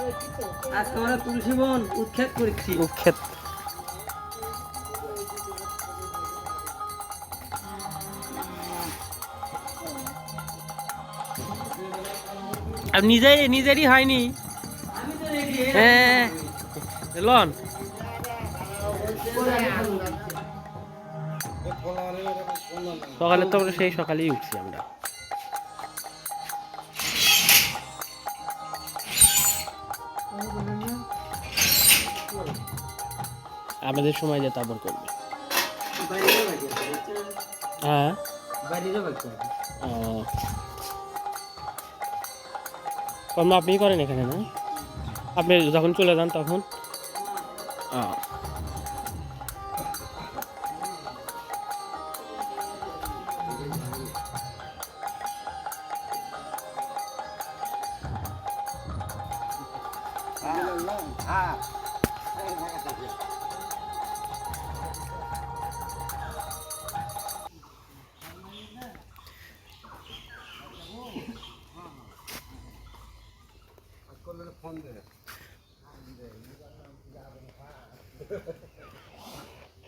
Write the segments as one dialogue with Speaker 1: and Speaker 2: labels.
Speaker 1: আজকে
Speaker 2: আর নিজে নিজেরই হয়নি। হ্যাঁ। লন। সকালে তো আমরা সেই সকালেই উঠছি আমরা। আমাদের সময় যে তারপর করবে? হ্যাঁ? কর্ম আপনি করেন এখানে না? আপনি যখন চলে যান তখন।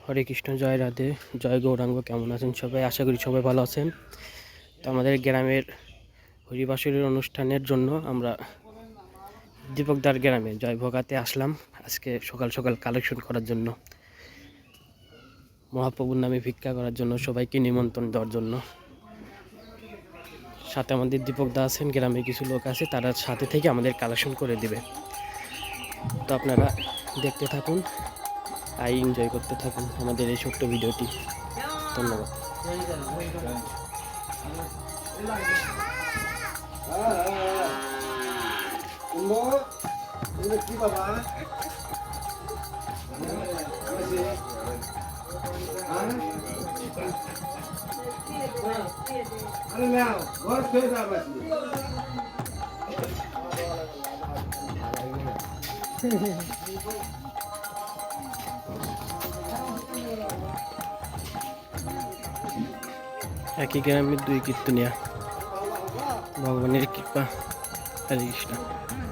Speaker 2: হরে কৃষ্ণ, জয় রাধে। জয় গৌরাঙ্গ, কেমন আছেন সবাই? আশা করি সবাই ভালো আছেন। তো আমাদের গ্রামের হরিবাসরের অনুষ্ঠানের জন্য আমরা দীপকদার গ্রামে জয় ভোগাতে আসলাম আজকে সকাল সকাল কালেকশন করার জন্য। মহাপ্রভুর নামে ভিক্ষা করার জন্য সবাইকে নিমন্ত্রণ দেওয়ার জন্য। সাথে আমাদের দীপকদা আছেন গ্রামে কিছু লোক আছে তারা সাথে থেকে আমাদের কালেকশন করে দিবে তো আপনারা দেখতে থাকুন আর এনজয় করতে থাকুন আমাদের এই ছোট্ট ভিডিওটি ধন্যবাদ একই গ্রামের
Speaker 1: একশো টাকা নিয়ে আসবেন, ভালো না? যা,
Speaker 2: অনলি
Speaker 1: আবার দশ দাম হলে টাকা পাবো না, এই যে। দশ দাম দেবো না?
Speaker 2: হরে কৃষ্ণ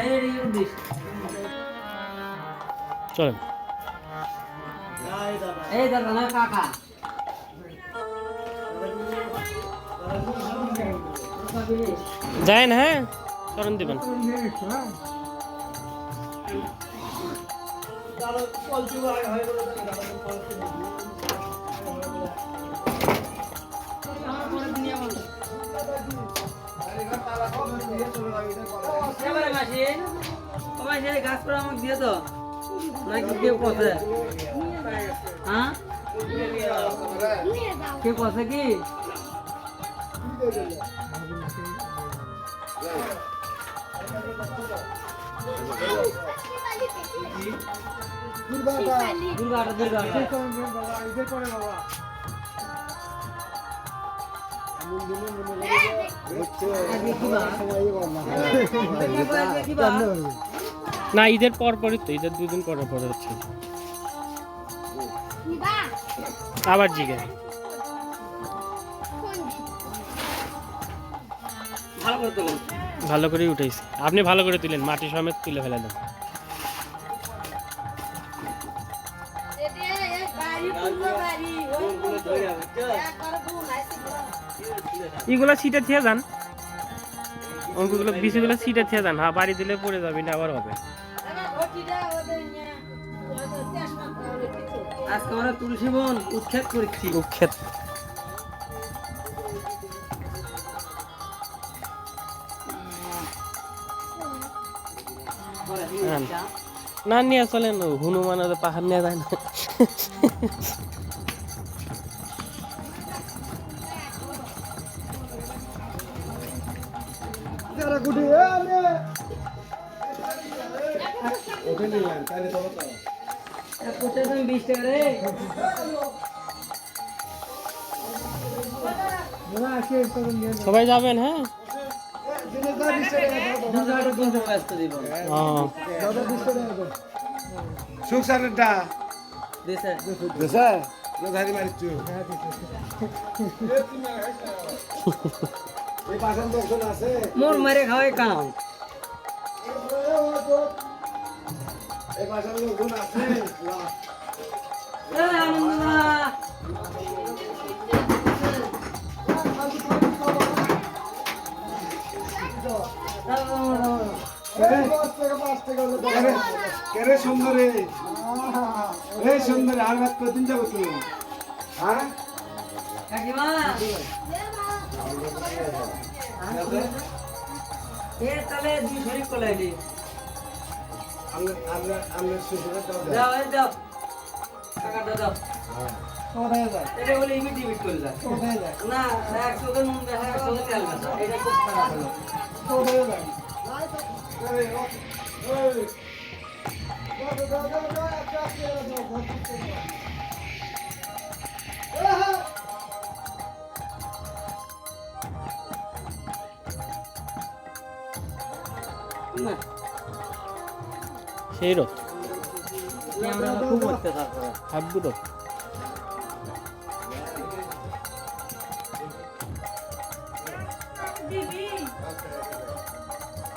Speaker 1: ইয়ে দিস।
Speaker 2: চলেন
Speaker 1: এই দাদা না কাকা পাবিনি?
Speaker 2: যায় না হ্যাঁ চরণ দিবেন
Speaker 1: এবারে মাসি গাছ করে আমাকে দিয়ে তো নাকি কেউ কষে হ্যাঁ? কি? দুর্গাটা। দুর্গাটা আজকে কি? আজকে কি বার?
Speaker 2: না, ঈদের পর পরই তো, ঈদের দুদিন পরে পরে হচ্ছে। আবার জিগে।
Speaker 1: ভালো করে
Speaker 2: উঠেছি। আপনি ভালো করে তুলেন, মাটি সমেত তুলে ফেলে দেন। এগুলো সিটে থেকে যান। অঙ্কগুলো বিচিগুলো সিটে থেকে যান। হ্যাঁ বাড়ি দিলে পড়ে যাবি না আবার হবে।
Speaker 1: আজকে আমরা তুলসী বন উৎক্ষেপ করছি।
Speaker 2: ক্ষেত হ্যাঁ। না নিয়ে চলেন হনুমান পাহাড় নিয়ে যায় না
Speaker 1: কোথায় দাম বিশ টাকা রে
Speaker 2: সবাই যাবেন হ্যাঁ
Speaker 1: দু টাকা তিনশো ব্যস্ত দিব
Speaker 2: ও,
Speaker 3: সুখ সারেরটা
Speaker 1: দিছে
Speaker 3: দেশে ধারি মারিচ্ছু এই পাশান দর্শন আছে
Speaker 1: মোর মারে খাওয়াই কাম
Speaker 3: এই পাশান লোকজন আছে
Speaker 1: এ আনন্দা
Speaker 3: কেরে সুন্দরী এই সুন্দরী আর রাত কদিন যাব তুমি হ্যাঁ আমরা আমরা আমরা শ্বশুরের দাও দেয়।
Speaker 1: যাও এই যাও টাকাটা দাও
Speaker 3: হ্যাঁ।
Speaker 1: এটা বলে ইমিট ইমিট করলা না একশো কে নুন বেশা একশো কে তেল বেশা এটা খুব খারাপ হলো না
Speaker 2: সেই রোদ
Speaker 1: আমরা খুব অত্যাচার করে
Speaker 2: হাবু রোদ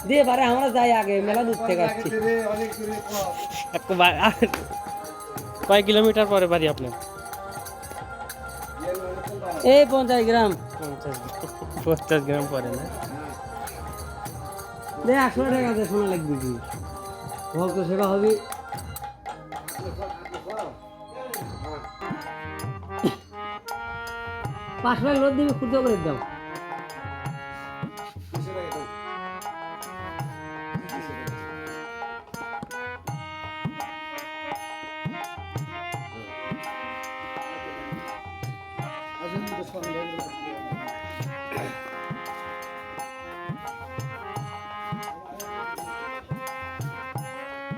Speaker 1: দিয়ে পারে আমরা যাই আগে মেলা দূর থেকে আসছি
Speaker 3: রে, অনেক দূরে কম।
Speaker 2: এক বা- আর কয় কিলোমিটার পরে বাড়ি আপনার
Speaker 1: এই পঞ্চাশ গ্রাম
Speaker 2: পঞ্চাশ পঞ্চাশ গ্রাম পরে না
Speaker 1: দে একশো টাকা দে শোনা লাগবে কি ভক্ত সেবা হবে পাঁচ লাখ রোদ দিবি খুঁজে করে দাও।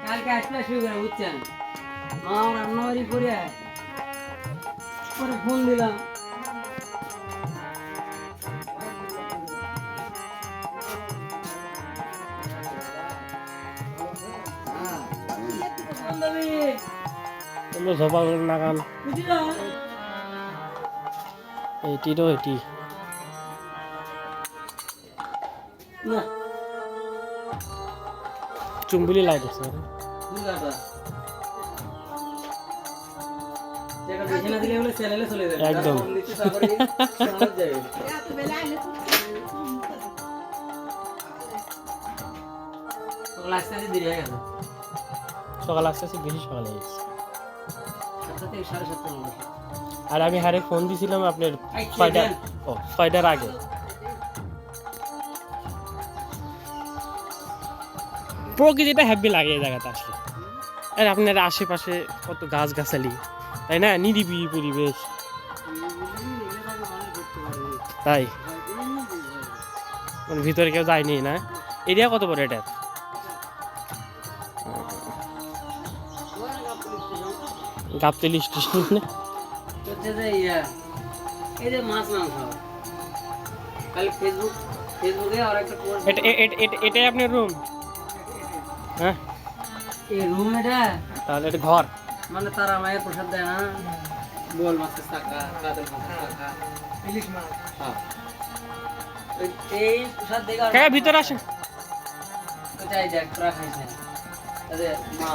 Speaker 1: কালকে আসলে শুরু করে, বুঝছেন? মা রান্নাবাড়ি করে পরে ফোন দিলাম।
Speaker 2: করে নাগান
Speaker 1: বুঝলি
Speaker 2: এটি চুম্বুলি লাইট আছে। একদম।
Speaker 1: সকাল আস্তে আস্তে
Speaker 2: বেশি সকাল হয়ে গেছে।
Speaker 1: সাতটা থেকে সাড়ে সাতটার মধ্যে।
Speaker 2: আর আমি হারে ফোন দিছিলাম আপনার
Speaker 1: এই কি
Speaker 2: ছয়টা ও ছয়টার আগে। প্রকৃতিটা হ্যাপি লাগে এই জায়গাতে আসলে। আর আপনার আশেপাশে কত গাছ গাছালি তাই না? নিরিবিলি পরিবেশ। তাই। মানে ভিতরে কেউ যায়নি না। এরিয়া কত বড় এটা? এ- এ- এটাই আপনার রুম হ্যাঁ?
Speaker 1: এই রুম এটা?
Speaker 2: তাহলে এটা ঘর।
Speaker 1: মানে তারা মায়ের প্রসাদ দেয় না? বোল মাছের ইলিশ মাছ। হ্যাঁ। এই প্রসাদ দেখে আর-
Speaker 2: ভিতরে আসেন।
Speaker 4: চাই দেখ তাদের মা